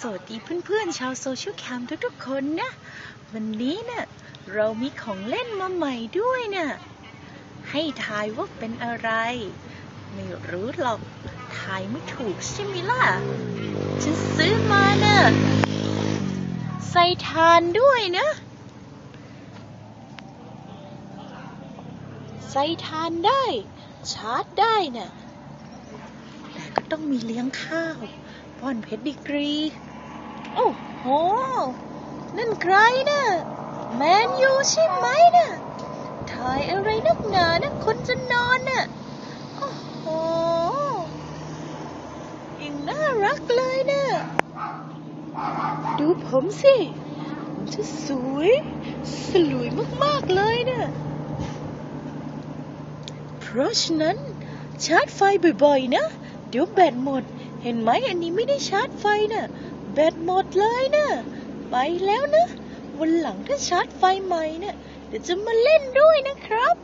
สวัสดีเพื่อนๆ ชาวโซเชียลแคมทุกๆคนนะ วันนี้นะ่ะเรามีของเล่นมาใหม่ด้วยนะ่ะให้ทายว่าเป็นอะไร ไม่รู้หรอก ทายไม่ถูกใช่ไหมล่ะ ฉันซื้อมานะ่ะใส่ทานด้วยนะใส่ทานได้ ชาร์จได้น่ะ ต้องมีเลี้ยงข้าวป้อนเพชรดีกรี โอ้โห นั่นใครนะ่ะแมนยูใช่ไหมนะ่ะถ่ายอะไรนักหนานะคนจะนอนน่ะ โอ้โหยังน่ารักเลยนะดูผมสิผมจะสวย สลวยมาก ๆ เลยนะเพราะฉะนั้นชาร์จไฟบ่อย ๆ นะ ดี๋ยวแบตหมด เห็นไหมอันนี้ไม่ได้ชาร์จไฟนะ่ะ แบตหมดเลยนะไปแล้วนะ วันหลังถ้าชาร์จไฟใหม่นะ่ะเดี๋ยวจะมาเล่นด้วยนะครับ